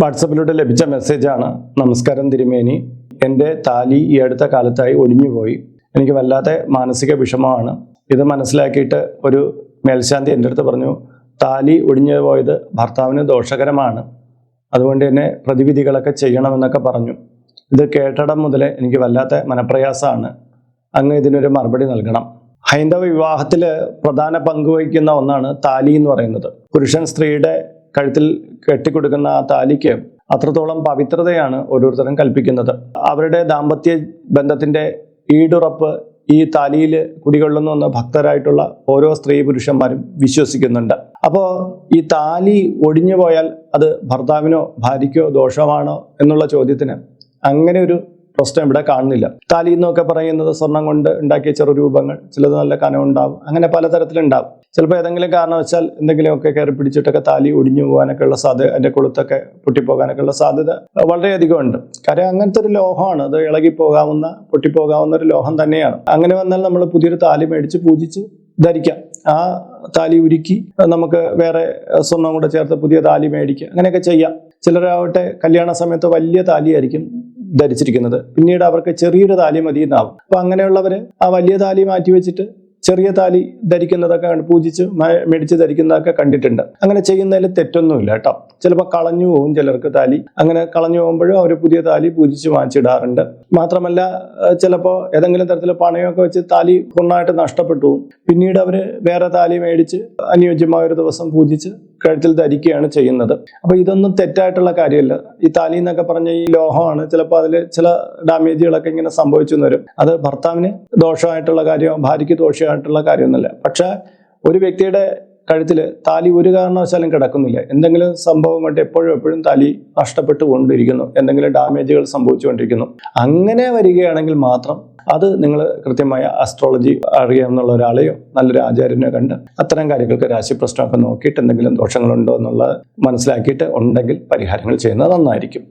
വാട്സപ്പിലൂടെ ലഭിച്ച മെസ്സേജാണ് നമസ്കാരം തിരുമേനി. എന്റെ താലി ഈ അടുത്ത കാലത്തായി ഒടിഞ്ഞുപോയി. എനിക്ക് വല്ലാത്ത മാനസിക വിഷമമാണ്. ഇത് മനസ്സിലാക്കിയിട്ട് ഒരു മേൽശാന്തി എന്റെ അടുത്ത് പറഞ്ഞു താലി ഒടിഞ്ഞു പോയത് ഭർത്താവിന് ദോഷകരമാണ്. അതുകൊണ്ട് തന്നെ പ്രതിവിധികളൊക്കെ ചെയ്യണമെന്നൊക്കെ പറഞ്ഞു. ഇത് കേട്ടടം മുതൽ എനിക്ക് വല്ലാത്ത മനപ്രയാസമാണ്. അങ്ങ് ഇതിനൊരു മറുപടി നൽകണം. ഹൈന്ദവ വിവാഹത്തിൽ പ്രധാന പങ്ക് വഹിക്കുന്ന ഒന്നാണ് താലി എന്ന് പറയുന്നത്. പുരുഷൻ സ്ത്രീയുടെ കഴുത്തിൽ കെട്ടിക്കൊടുക്കുന്ന ആ താലിക്ക് അത്രത്തോളം പവിത്രതയാണ് ഓരോരുത്തരും കൽപ്പിക്കുന്നത്. അവരുടെ ദാമ്പത്യ ബന്ധത്തിന്റെ ഈടുറപ്പ് ഈ താലിയിൽ കുടികൊള്ളുന്നു എന്ന് ഭക്തരായിട്ടുള്ള ഓരോ സ്ത്രീ പുരുഷന്മാരും വിശ്വസിക്കുന്നുണ്ട്. അപ്പോൾ ഈ താലി ഒടിഞ്ഞു പോയാൽ അത് ഭർത്താവിനോ ഭാര്യയ്ക്കോ ദോഷമാണോ എന്നുള്ള ചോദ്യത്തിന് അങ്ങനെ ഒരു പ്രശ്നം ഇവിടെ കാണുന്നില്ല. താലി എന്നൊക്കെ പറയുന്നത് സ്വർണം കൊണ്ട് ഉണ്ടാക്കിയ ചെറുരൂപങ്ങൾ ചിലത് നല്ല കനം ഉണ്ടാവും അങ്ങനെ പലതരത്തിലുണ്ടാവും. ചിലപ്പോൾ ഏതെങ്കിലും കാരണവശാൽ എന്തെങ്കിലുമൊക്കെ കയറി പിടിച്ചിട്ടൊക്കെ താലി ഒടിഞ്ഞു പോകാനൊക്കെ ഉള്ള സാധ്യത അതിന്റെ കൊളുത്തൊക്കെ പൊട്ടിപ്പോകാനൊക്കെ ഉള്ള സാധ്യത വളരെയധികം ഉണ്ട്. കാര്യം അങ്ങനത്തെ ഒരു ലോഹമാണ്. അത് ഇളകിപ്പോകാവുന്ന പൊട്ടിപ്പോകാവുന്ന ഒരു ലോഹം തന്നെയാണ്. അങ്ങനെ വന്നാൽ നമ്മൾ പുതിയൊരു താലി മേടിച്ച് പൂജിച്ച് ധരിക്കാം. ആ താലി ഉരുക്കി നമുക്ക് വേറെ സ്വർണം കൂടെ ചേർത്ത് പുതിയ താലി മേടിക്കുക അങ്ങനെയൊക്കെ ചെയ്യാം. ചിലരാവട്ടെ കല്യാണ സമയത്ത് വലിയ താലിയായിരിക്കും ധരിച്ചിരിക്കുന്നത്. പിന്നീട് അവർക്ക് ചെറിയൊരു താലി മതി എന്നാവും അപ്പൊ അങ്ങനെയുള്ളവര് ആ വലിയ താലി മാറ്റി വെച്ചിട്ട് ചെറിയ താലി ധരിക്കുന്നതൊക്കെ പൂജിച്ച് മേടിച്ച് ധരിക്കുന്നതൊക്കെ കണ്ടിട്ടുണ്ട്. അങ്ങനെ ചെയ്യുന്നതിൽ തെറ്റൊന്നുമില്ല കേട്ടോ. ചിലപ്പോൾ കളഞ്ഞു പോകും ചിലർക്ക് താലി. അങ്ങനെ കളഞ്ഞു പോകുമ്പോഴും അവർ പുതിയ താലി പൂജിച്ച് വാങ്ങിച്ചിടാറുണ്ട്. മാത്രമല്ല ചിലപ്പോൾ ഏതെങ്കിലും തരത്തിൽ പണയമൊക്കെ വെച്ച് താലി പൂർണമായിട്ട് നഷ്ടപ്പെട്ടു പിന്നീട് അവർ വേറെ താലി മേടിച്ച് അനുയോജ്യമായ ഒരു ദിവസം പൂജിച്ച് കഴുത്തിൽ ധരിക്കുകയാണ് ചെയ്യുന്നത്. അപ്പൊ ഇതൊന്നും തെറ്റായിട്ടുള്ള കാര്യമല്ല. ഈ താലി എന്നൊക്കെ പറഞ്ഞ ഈ ലോഹമാണ് ചിലപ്പോൾ അതിൽ ചില ഡാമേജുകളൊക്കെ ഇങ്ങനെ സംഭവിച്ചു വരും. അത് ഭർത്താവിന് ദോഷമായിട്ടുള്ള കാര്യമോ ഭാര്യയ്ക്ക് ദോഷമായിട്ടുള്ള കാര്യമൊന്നുമില്ല. പക്ഷെ ഒരു വ്യക്തിയുടെ കഴുത്തിൽ താലി ഒരു കാരണവശാലും കിടക്കുന്നില്ല. എന്തെങ്കിലും സംഭവം കൊണ്ട് എപ്പോഴും എപ്പോഴും താലി നഷ്ടപ്പെട്ടു കൊണ്ടിരിക്കുന്നു. എന്തെങ്കിലും ഡാമേജുകൾ സംഭവിച്ചുകൊണ്ടിരിക്കുന്നു. അങ്ങനെ വരികയാണെങ്കിൽ മാത്രം അത് നിങ്ങൾ കൃത്യമായ അസ്ട്രോളജി അറിയാമെന്നുള്ള ഒരാളെയോ നല്ലൊരു ആചാര്യനെയോ കണ്ട് അത്തരം കാര്യങ്ങൾക്ക് രാശി പ്രശ്നമൊക്കെ നോക്കിയിട്ട് എന്തെങ്കിലും ദോഷങ്ങളുണ്ടോ എന്നുള്ളത് മനസ്സിലാക്കിയിട്ട് ഉണ്ടെങ്കിൽ പരിഹാരങ്ങൾ ചെയ്യുന്നത് നന്നായിരിക്കും.